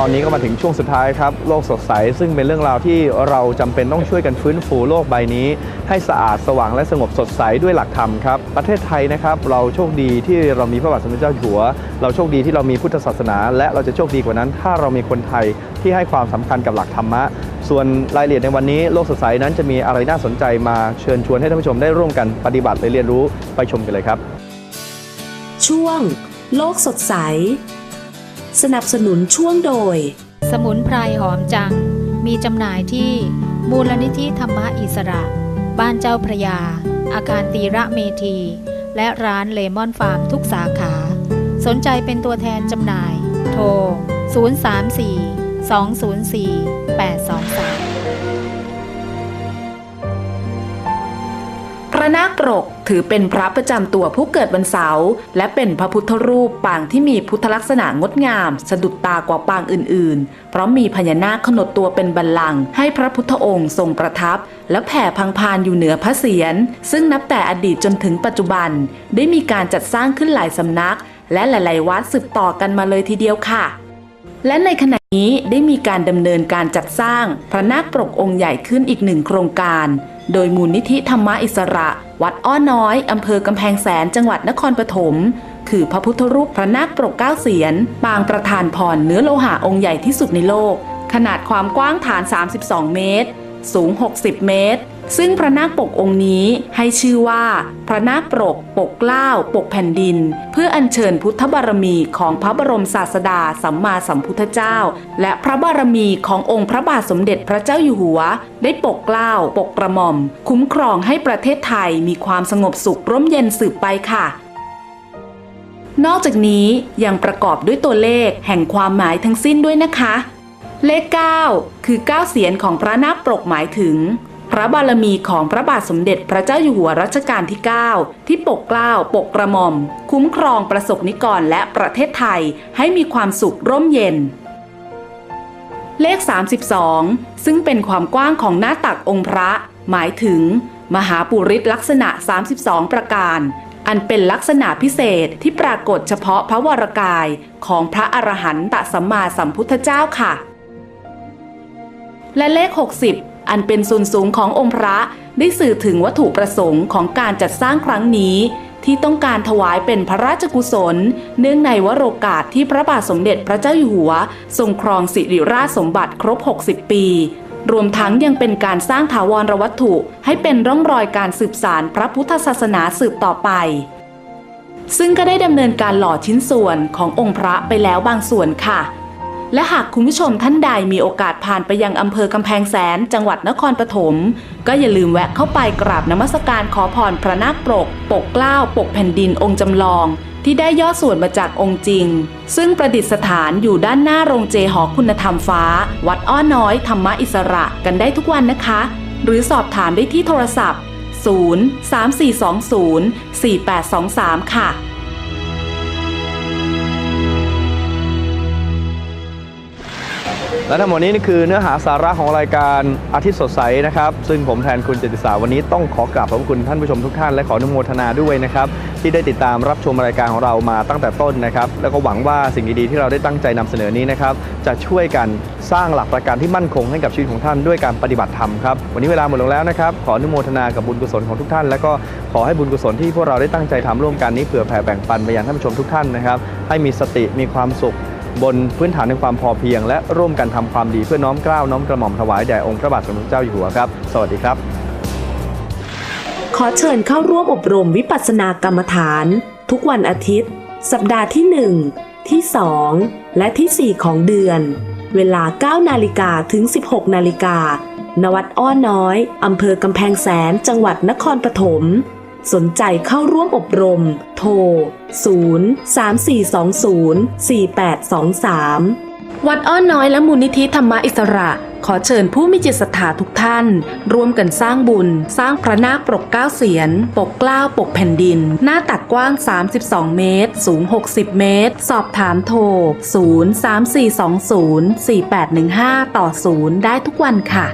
ตอนนี้ก็มาถึงช่วงสุดท้ายครับโลกสดใส ซึ่งเป็นเรื่องราวที่เราจำเป็นต้องช่วยกันฟื้นฟูโลกใบนี้ ให้สะอาดสว่างและสงบสดใสด้วยหลักธรรมครับ ประเทศไทยนะครับเราโชคดีที่เรามีพระบาทสมเด็จเจ้าอยู่หัว เราโชคดีที่เรามีพุทธศาสนา และเราจะโชคดีกว่านั้น ถ้าเรามีคนไทยที่ให้ความสำคัญกับหลักธรรมะ ส่วนรายละเอียดในวันนี้โลกสดใสนั้นจะมีอะไรน่าสนใจมาเชิญชวนให้ท่านผู้ชมได้ร่วมกันปฏิบัติและเรียนรู้ไปชมกันเลยครับ ช่วง โลกสดใส สนับสนุนช่วงโดย สมุนไพรหอมจัง มีจำหน่ายที่มูลนิธิธรรมะอิสระ บ้านเจ้าพระยา อาคารตีระเมธี และร้านเลมอนฟาร์มทุกสาขา สนใจเป็นตัวแทนจำหน่าย โทร 034 204 823 ระนาคปรกถือเป็นพระประจำตัวผู้เกิดวันเสาร์และเป็นพระพุทธรูปปางที่มีพุทธลักษณะงดงาม สะดุดตากว่าปางอื่น ๆ เพราะมีพญานาคขนดตัวเป็นบัลลังก์ให้พระพุทธองค์ทรงประทับ และแผ่พังพานอยู่เหนือพระเศียรซึ่งนับแต่อดีตจนถึงปัจจุบัน ได้มีการจัดสร้างขึ้นหลายสำนัก และหลาย ๆ วัดสืบต่อกันมาเลยทีเดียวค่ะ และในขณะนี้ได้มีการดำเนินการจัดสร้างพระนาคปรกองค์ใหญ่ขึ้นอีกหนึ่งโครงการ โดยมูลนิธิธรรมอิสระ วัดอ้อน้อยอำเภอกำแพงแสนจังหวัดนครปฐมคือพระพุทธรูปพระนาคปรกเก้าเสียน ปางประธานพรเนื้อโลหะองค์ใหญ่ที่สุดในโลก ขนาดความกว้างฐาน 32 เมตร สูง 60 เมตร ซึ่งพระนาคปกองค์นี้ให้ชื่อว่า พระนาคปกปกเกล้าปกแผ่นดิน เพื่ออัญเชิญพุทธบารมีของพระบรมศาสดาสัมมาสัมพุทธเจ้า และพระบารมีขององค์พระบาทสมเด็จพระเจ้าอยู่หัว ได้ปกเกล้าปกกระหม่อม คุ้มครองให้ประเทศไทยมีความสงบสุขร่มเย็นสืบไปค่ะนอกจากนี้ยังประกอบด้วยตัวเลขแห่งความหมายทั้งสิ้นด้วยนะคะ เลข 9 คือ 9 เสียนของพระนาคปรกหมายถึง พระบารมีของพระบาทสมเด็จพระเจ้าอยู่หัวรัชกาลที่ 9 ที่ปกเกล้าปกกระหม่อม คุ้มครองประสบนิกรและประเทศไทยให้มีความสุขร่มเย็น เลข 32 ซึ่งเป็นความกว้างของหน้าตักองค์พระ หมายถึง มหาปุริสลักษณะ 32 ประการอันเป็นลักษณะพิเศษที่ปรากฏเฉพาะพระวรกายของพระอรหันตสัมมาสัมพุทธเจ้าค่ะ และเลข 60 อันเป็นส่วนสูงขององค์พระได้สื่อถึงวัตถุประสงค์ของการจัดสร้างครั้งนี้ ที่ต้องการถวายเป็นพระราชกุศล เนื่องในวโรกาสที่พระบาทสมเด็จพระเจ้าอยู่หัว ทรงครองสิริราชสมบัติครบ 60 ปี รวมทั้งยังเป็นการสร้างถาวรวัตถุ ให้เป็นร่องรอยการสืบสารพระพุทธศาสนาสืบต่อไปซึ่งก็ได้ดำเนินการหล่อชิ้นส่วนขององค์พระไปแล้วบางส่วนค่ะ และหากคุณผู้ชมท่านใดมีโอกาสผ่านไปยังอำเภอกำแพงแสน จังหวัดนครปฐมก็อย่าลืมแวะเข้าไปกราบนมัสการขอพรพระนาคปก ปกเกล้าปกแผ่นดินองค์จำลอง ที่ได้ย่อส่วนมาจากองค์จริง ซึ่งประดิษฐานอยู่ด้านหน้าโรงเจหอคุณธรรมฟ้า วัดอ้อน้อยธรรมอิสระกันได้ทุกวันนะคะ หรือสอบถามได้ที่โทรศัพท์ 0 3 4 2 0 4 8 2 3 ค่ะ และทั้งหมดนี้นี่คือเนื้อหาสาระของรายการอาทิตย์สดใสนะครับ ซึ่งผมแทนคุณเจติสาวันนี้ต้องขอกราบขอบคุณท่านผู้ชมทุกท่านและขออนุโมทนาด้วยนะครับ ที่ได้ติดตามรับชมรายการของเรามาตั้งแต่ต้นนะครับ แล้วก็หวังว่าสิ่งดีๆที่เราได้ตั้งใจนำเสนอนี้นะครับ จะช่วยกันสร้างหลักประกันที่มั่นคงให้กับชีวิตของท่านด้วยการปฏิบัติธรรมครับวันนี้เวลาหมดลงแล้วนะครับขออนุโมทนากับบุญกุศลของทุกท่าน และก็ขอให้บุญกุศลที่พวกเราได้ตั้งใจทำร่วมกันนี้เผื่อแผ่แบ่งปันไปยังท่านผู้ชมทุกท่านนะครับให้มีสติมีความสุข บนพื้นฐานในความพอเพียง และร่วมกันทำความดีเพื่อน้อมเกล้าวน้อมกระหม่อมถวายแด่องค์พระบาทสมเด็จเจ้าอยู่หัวครับ สวัสดีครับ ขอเชิญเข้าร่วมอบรมวิปัสสนากรรมฐาน ทุกวันอาทิตย์ สัปดาห์ที่ 1 ที่ 2 และที่ 4 ของเดือน เวลา 9 นาฬิกาถึง 16 นาฬิกาณวัดอ้อน้อย อำเภอกำแพงแสน จังหวัดนครปฐม สนใจเข้าร่วมอบรม โทร 0 3 4 2 0 4 8 2 3 วัดอ้อนน้อยและมูลนิธิธรรมอิสระ ขอเชิญผู้มีจิตศรัทธาทุกท่าน ร่วมกันสร้างบุญ สร้างพระนาคปกเก้าเสียน ปกเกล้าปกแผ่นดิน หน้าตักกว้าง 32 เมตร สูง 60 เมตร สอบถามโทร 0 3 4 2 0 4 8 1 5 ต่อ 0 ได้ทุกวันค่ะ